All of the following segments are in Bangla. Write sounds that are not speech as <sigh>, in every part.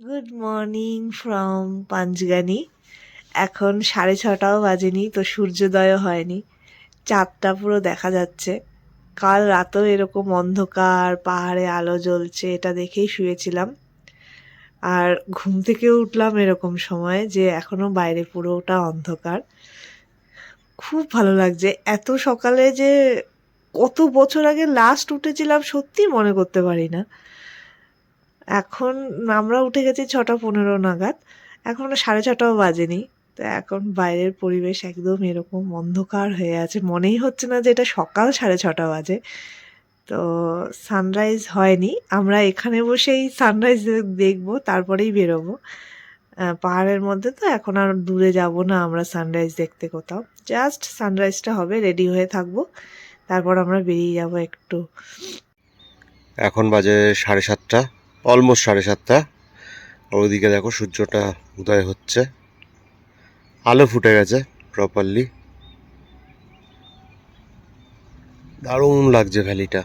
গুড মর্নিং ফ্রম পাঞ্জগানি এখন সাড়ে ছটাও বাজেনি, তো সূর্যোদয়ও হয়নি। চাঁদটা পুরো দেখা যাচ্ছে। কাল রাতেও এরকম অন্ধকার, পাহাড়ে আলো জ্বলছে, এটা দেখেই শুয়েছিলাম। আর ঘুম থেকে উঠলাম এরকম সময় যে এখনও বাইরে পুরোটা অন্ধকার। খুব ভালো লাগছে। এত সকালে যে কত বছর আগে লাস্ট উঠেছিলাম সত্যি মনে করতে পারি না। এখন আমরা উঠে গেছি ছটা পনেরো নাগাদ। এখন সাড়ে ছটাও বাজেনি। তো এখন বাইরের পরিবেশ একদম এরকম অন্ধকার হয়ে আছে। মনেই হচ্ছে না যে এটা সকাল সাড়ে ছটা বাজে। তো সানরাইজ হয়নি। আমরা এখানে বসেই সানরাইজ দেখব, তারপরেই বেরোবো। পাহাড়ের মধ্যে তো এখন আর দূরে যাব না আমরা সানরাইজ দেখতে কোথাও। জাস্ট সানরাইজটা হবে, রেডি হয়ে থাকব। তারপর আমরা বেরিয়ে যাব একটু। এখন বাজে সাড়ে সাতটা। অলমোস্ট সাড়ে সাতটা। আর ওদিকে দেখো সূর্যটা উদয় হচ্ছে। আলো ফুটে গেছে প্রপারলি দারুণ লাগছে ভ্যালিটা।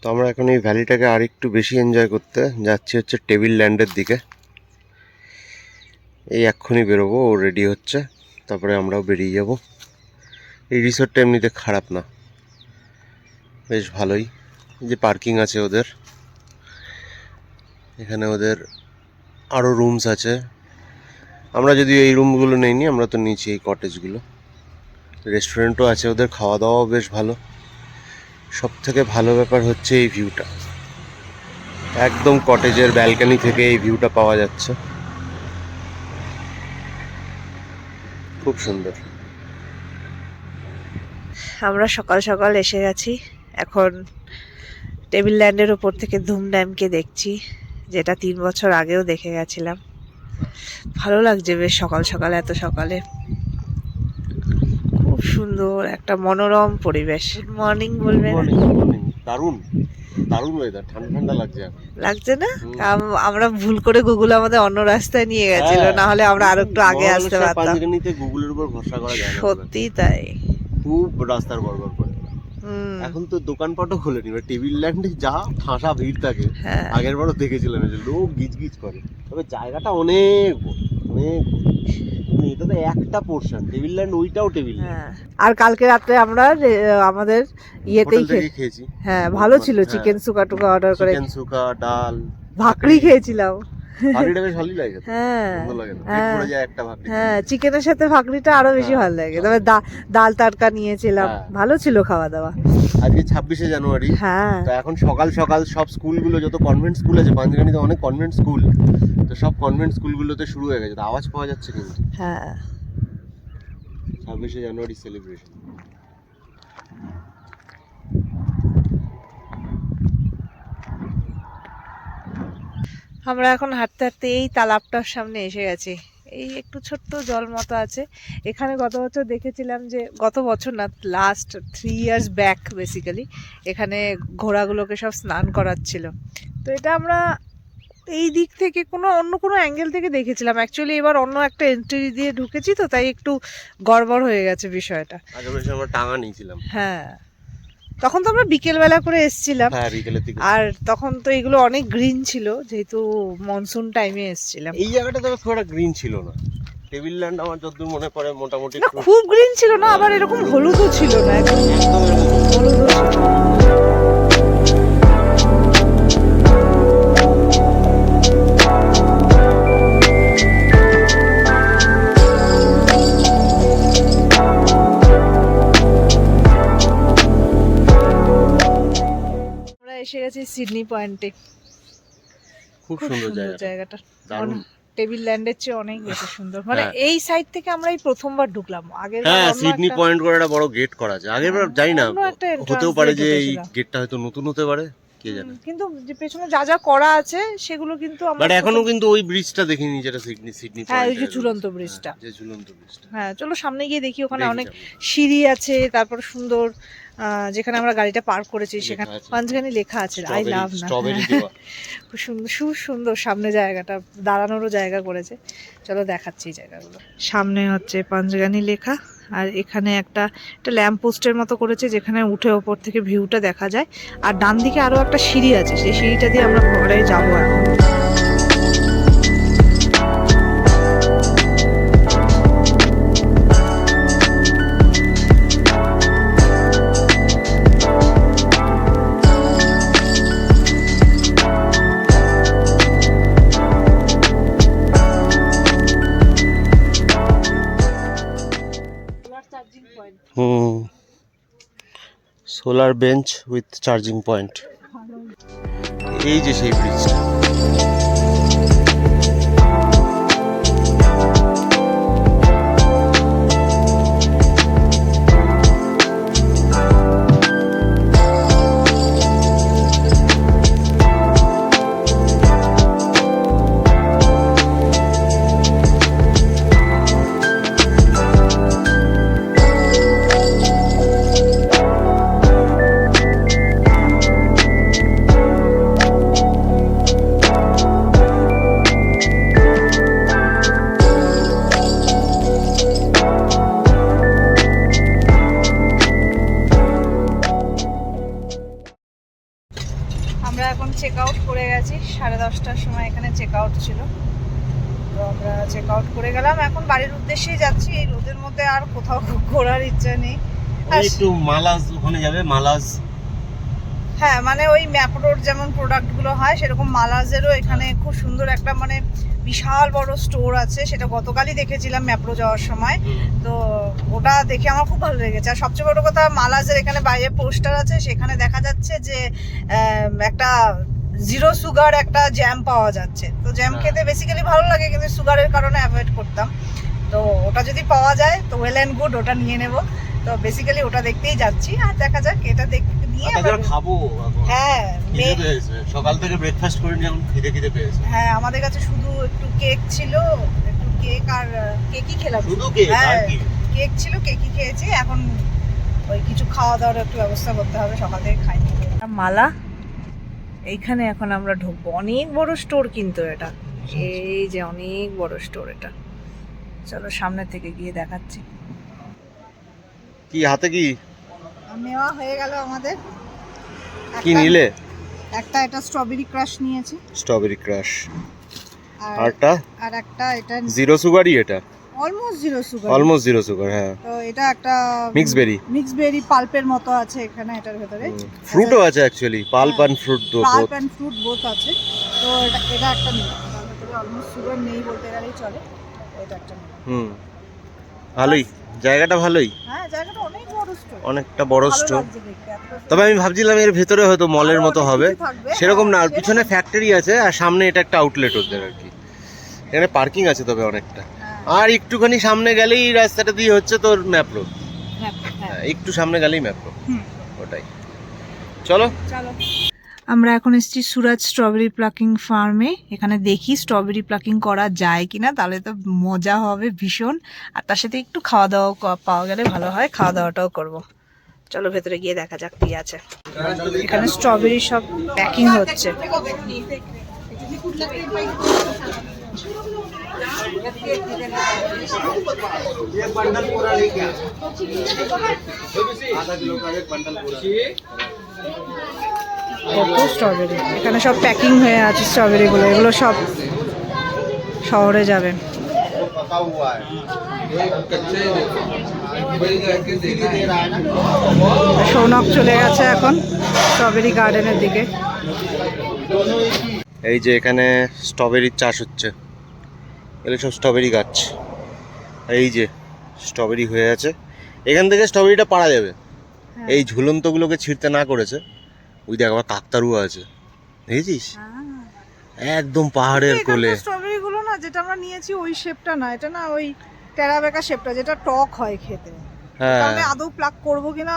তো আমরা এখন এই ভ্যালিটাকে আর একটু বেশি এনজয় করতে যাচ্ছি হচ্ছে টেবিল ল্যান্ডের দিকে। এই এক্ষুনি বেরোবো, ও রেডি হচ্ছে। তারপরে আমরাও বেরিয়ে যাব। এই রিসোর্টটা এমনিতে খারাপ না। বেশ ভালোই। যে পার্কিং আছে ওদের। এখানে ওদের আরও রুমস আছে। আমরা যদি এই রুমগুলো নেইনি, আমরা তো নিচ্ছি এই কটেজগুলো রেস্টুরেন্টও আছে ওদের খাওয়া দাওয়াও বেশ ভালো। সব থেকে ভালো ব্যাপার হচ্ছে এই ভিউটা একদম কটেজের ব্যালকানি থেকে এই ভিউটা পাওয়া যাচ্ছে। খুব সুন্দর। আমরা সকাল সকাল এসে গেছি। এখন টেবিল ল্যান্ডের ওপর থেকে ধুম ড্যামকে দেখছি যেটা তিন বছর আগেও দেখে গেছিলাম। ভালো লাগছে বেশ সকাল সকাল এত সকালে। খুব সুন্দর একটা মনোরম পরিবেশ। গুড মর্নিং বলবে দারুণ দারুণ ওয়েদার ঠান্ডা ঠান্ডা লাগছে লাগছে না। আমরা ভুল করে গুগল আমাদের অন্য রাস্তায় নিয়ে গেছিল হ্যাঁ। না হলে আমরা আরও একটু আগে আসতে পারতাম। গুগলের উপর ভরসা করা যায় সত্যি তাই। খুব রাস্তার গড়বড় করে। এখন তো দোকানপাটও খোলেনি এবার টেবিল ল্যান্ডে যা ঠাসা ভিড় থাকে হ্যাঁ। আগের বারও দেখেছিলাম এই যে লোক গিজ গিজ করে। তবে জায়গাটা অনেক বড়, অনেক। মানে এটা তো একটা পোর্শন টেবিল ল্যান্ড ওইটাও টেবিল হ্যাঁ। আর কালকে রাত্রে আমরা আমাদের ইয়েতেই খেয়েছি। হ্যাঁ ভালো ছিল হ্যাঁ। চিকেন সুকা টুকা অর্ডার করে। চিকেন সুকা ডাল ভাকরি খেয়েছিলাম। হ্যাঁ। হ্যাঁ। হ্যাঁ চিকেনের সাথে ভাকরিটা আরও বেশি ভালো লাগে। তবে ডাল টাটকা নিয়েছিলাম। ভালো ছিল খাওয়া দাওয়া আজকে ছাব্বিশে জানুয়ারি। হ্যাঁ। তো এখন সকাল সকাল সব স্কুলগুলো যত কনভেন্ট স্কুল আছে পাঞ্জগানিতে অনেক কনভেন্ট স্কুল তো সব কনভেন্ট স্কুলগুলোতে শুরু হয়ে গেছে। তো আওয়াজ পাওয়া যাচ্ছে কিন্তু। হ্যাঁ। ছাব্বিশে জানুয়ারি সেলিব্রেশন আমরা এখন হাঁটতে হাঁটতে এই তালাবটার সামনে এসে গেছি। এই একটু ছোট্ট জল মতো আছে। এখানে গত বছর দেখেছিলাম যে গত বছর না last three years back basically এখানে ঘোড়াগুলোকে সব স্নান করাচ্ছিল। তো এটা আমরা এই দিক থেকে কোনো অন্য কোনো অ্যাঙ্গেল থেকে দেখেছিলাম। অ্যাকচুয়ালি এবার অন্য একটা এন্ট্রি দিয়ে ঢুকেছি তো তাই একটু গড়বড় হয়ে গেছে বিষয়টা। আমরা টাঙা নিয়েছিলাম। হ্যাঁ। তখন তো আমরা বিকেলবেলা করে এসেছিলাম। হ্যাঁ আর তখন তো এগুলো অনেক গ্রিন ছিল যেহেতু মনসুন টাইমে এসছিলাম। এই জায়গাটা তো খুব একটা গ্রিন ছিল না। টেবিল ল্যান্ড আমার যতদূর মনে পড়ে মোটামুটি না খুব গ্রিন ছিল না আবার এরকম হলুদও ছিল না। একদম একদম এসে গেছি সিডনি পয়েন্টে খুব সুন্দর সুন্দর জায়গা জায়গাটা। দারুণ। টেবিল ল্যান্ডের চেয়ে অনেক বেশি সুন্দর। মানে হ্যাঁ। এই সাইড থেকে আমরা এই প্রথমবার ঢুকলাম। আগের হ্যাঁ সিডনি পয়েন্ট করে একটা বড় গেট করা আছে আগের বার জানি না হতেও পারে যে এই গেটটা হয়তো নতুন হতে পারে কে জানে। কিন্তু যে পেছনে যা যা করা আছে সেগুলো কিন্তু আমরা বাট এখনও কিন্তু ওই ব্রিজটা দেখিনি যেটা সিডনি সিডনি হ্যাঁ, ওই যে ঝুলন্ত ব্রিজটা। হ্যাঁ, যে ঝুলন্ত ব্রিজটা হ্যাঁ চলো সামনে গিয়ে দেখি ওখানে অনেক সিঁড়ি আছে তারপর সুন্দর যেখানে আমরা গাড়িটা পার্ক করেছি সেখানে আছে। লেখা আছে আই লাভ না। <laughs> খুব সুন্দর খুব সুন্দর সামনে জায়গাটা দাঁড়ানোরও জায়গা করেছে। চলো দেখাচ্ছি এই জায়গাগুলো। সামনে হচ্ছে পাঁচগানি লেখা আর এখানে একটা একটা ল্যাম্প পোস্টের মতো করেছে যেখানে উঠে ওপর থেকে ভিউটা দেখা যায়। আর ডান দিকে আরও একটা সিঁড়ি আছে সেই সিঁড়িটা দিয়ে আমরা পরে যাব এখন। হুম। Solar bench with charging point এই যে সেই ব্রিজটা দশটার সময় এখানে চেক আউট ছিল। তো আমরা চেক আউট করে গেলাম। এখন বাড়ির উদ্দেশ্যেই যাচ্ছি। এই রোদের মধ্যে আর কোথাও <laughs> ঘোরার ইচ্ছা নেই। একটু মালাজ ওখানে যাবে মালাজ। হ্যাঁ মানে ওই ম্যাপ রোড যেমন প্রোডাক্টগুলো হয় সেরকম মালাজেরও এখানে খুব সুন্দর একটা মানে বিশাল বড় স্টোর আছে। সেটা গতকালই দেখেছিলাম ম্যাপ্রো যাওয়ার সময়। তো ওটা দেখে আমার খুব ভালো লেগেছে। আর সবচেয়ে বড় কথা মালাজের এখানে বাইরে পোস্টার আছে। সেখানে দেখা যাচ্ছে যে একটা জিরো সুগার একটা জ্যাম পাওয়া যাচ্ছে। তো জ্যাম। খেতে বেসিক্যালি ভালো লাগে কিন্তু সুগারের কারণে অ্যাভয়েড করতাম। তো ওটা যদি পাওয়া যায় তো ওয়েল অ্যান্ড গুড ওটা নিয়ে নেব। তো বেসিক্যালি ওটা দেখতেই যাচ্ছি আর দেখা যাক এটা দেখ নিয়ে খাব হ্যাঁ খিদে মে- পেয়েছে। সকাল থেকে ব্রেকফাস্ট করিনি এখন খিদে খিদে পেয়েছে। হ্যাঁ আমাদের কাছে শুধু একটু কেক ছিল একটু কেক আর কেকই খেলাম। শুধু কেক আর হ্যাঁ কি? কেক ছিল কেকই খেয়েছি। এখন ওই কিছু খাওয়া দাওয়ার একটু ব্যবস্থা করতে হবে সকাল থেকে খাইনি। মালা এইখানে এখন আমরা ঢুকবো। অনেক বড় স্টোর কিন্তু এটা। এই যে অনেক বড় স্টোর এটা। চলো সামনে থেকে গিয়ে দেখাচ্ছি। কি হাতে কি? নেওয়া হয়ে গেল আমাদের। কি নিলে? একটা এটা স্ট্রবেরি ক্রাশ নিয়েছি। স্ট্রবেরি ক্রাশ আরটা? আর একটা এটা জিরো সুগারই এটা। Almost zero sugar almost zero sugar হ্যাঁ। তো এটা একটা মিক্স বেরি মিক্স বেরি পাল্পের মতো আছে এখানে এটার ভেতরে। ফ্রুটও আছে actually pulp and fruit pulp and fruit both আছে। তো এটা এটা একটা তার ভেতরে অলমোস্ট সুগার নেই বলতে গেলেই চলে। এটা একটা হুম। ভালোই। জায়গাটা ভালোই। হ্যাঁ জায়গাটা অনেক বড় স্টোর অনেকটা বড় স্টোর তবে আমি ভাবছিলাম এর ভেতরে হয়তো মলের মতো হবে। সেরকম না হ্যাঁ, আর পিছনে ফ্যাক্টরি আছে আর সামনে এটা একটা আউটলেট ওদের আর কি। এখানে পার্কিং আছে তবে অনেকটা। হ্যাঁ, আর একটুখানি সামনে গেলেই এই রাস্তাটা দিয়ে হচ্ছে তোর ম্যাপ্রো হ্যাঁ, হ্যাঁ। একটু সামনে গেলেই ম্যাপ্রো হুম। ওটাই। চলো। চলো। আমরা এখন এসেছি সুরাজ স্ট্রবেরি প্লাকিং ফার্মে। এখানে দেখি স্ট্রবেরি প্লাকিং করা যায় কিনা তাহলে তো মজা হবে ভীষণ। আর তার সাথে একটু খাওয়া দাওয়া পাওয়া গেলে ভালো হয় খাওয়া দাওয়াটাও করব। চলো ভেতরে গিয়ে দেখা যাক কি আছে। এখানে স্ট্রবেরি সব প্যাকিং হচ্ছে। কত স্ট্রবেরি এখানে সব প্যাকিং হয়ে আছে স্ট্রবেরিগুলো এগুলো সব শহরে যাবে। সৌনক চলে গেছে এখন স্ট্রবেরি গার্ডেনের দিকে। এই যে এখানে স্ট্রবেরির চাষ হচ্ছে। এগুলো সব স্ট্রবেরি গাছ। এই যে স্ট্রবেরি হয়ে আছে। এখান থেকে স্ট্রবেরিটা পাড়া যাবে। হ্যাঁ। এই ঝুলন্তগুলোকে ছিঁড়তে না করেছে। ওই দেখ আবার কাকতারুয়া আছে। দেখেছিস? একদম পাহাড়ের কোলে। স্ট্রবেরি গুলো না যেটা আমরা নিয়েছি ওই শেপটা না এটা না ওই টেরাবেকা শেপটা যেটা টক হয় খেতে। হ্যাঁ। তাহলে আদৌ প্লাক করব কিনা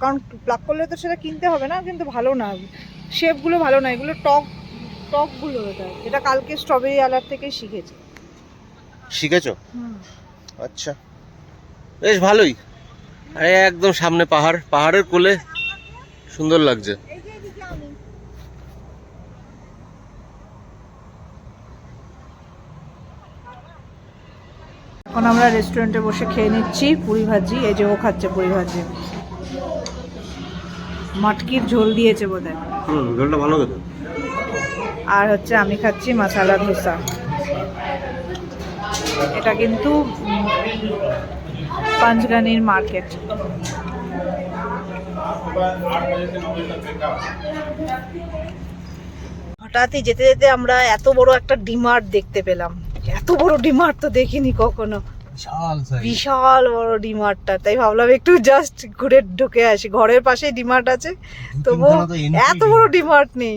কারণ প্লাক করলে তো সেটা কিনতে হবে না কিন্তু ভালো না। শেপগুলো ভালো না এগুলো টক টকগুলো এটা এটা কালকে স্ট্রবেরি আলার থেকে শিখেছি। শিখেছো? আচ্ছা। বেশ ভালোই। আরে একদম সামনে পাহাড়। পাহাড়ের কোলে সুন্দর লাগছে। এখন আমরা রেস্টুরেন্টে বসে খেয়ে নিচ্ছি পুরি ভাজি। এই যে ও খাচ্ছে পুরি ভাজি। মাটকির ঝোল দিয়েছে বোধহয়। হুম জলটা ভালো আর হচ্ছে আমি খাচ্ছি মশালা ধোসা। এটা কিন্তু উম, পাঁচগানির মার্কেট। হঠাৎই যেতে যেতে আমরা এত বড় একটা ডিমার্ট দেখতে পেলাম। এত বড় ডিমার্ট তো দেখিনি কখনো। বিশাল বড় ডিমার্টটা। তাই ভাবলাম একটু জাস্ট ঘুরে ঢুকে আসি। ঘরের পাশেই ডিমার্ট আছে। তবু এত বড় ডিমার্ট নেই।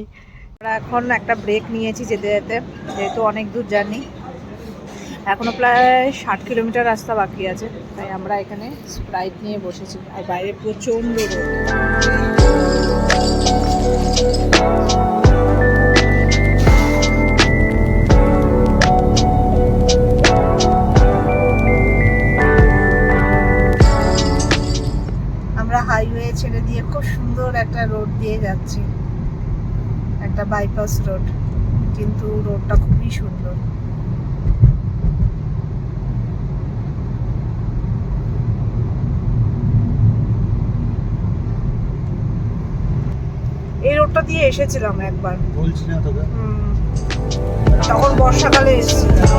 আমরা এখন একটা ব্রেক নিয়েছি যেতে যেতে। যেহেতু অনেক দূর জার্নি। এখনও প্রায় ষাট কিলোমিটার রাস্তা বাকি আছে, তাই আমরা এখানে স্প্রাইট নিয়ে বসেছি। আর বাইরে প্রচণ্ড রোদ। আমরা হাইওয়ে ছেড়ে দিয়ে খুব সুন্দর একটা রোড দিয়ে যাচ্ছি। একটা বাইপাস রোড কিন্তু রোডটা খুবই সুন্দর। এই দিয়ে এসেছিলাম একবার। বলছি না তোকে তখন বর্ষাকালে এসেছিলাম।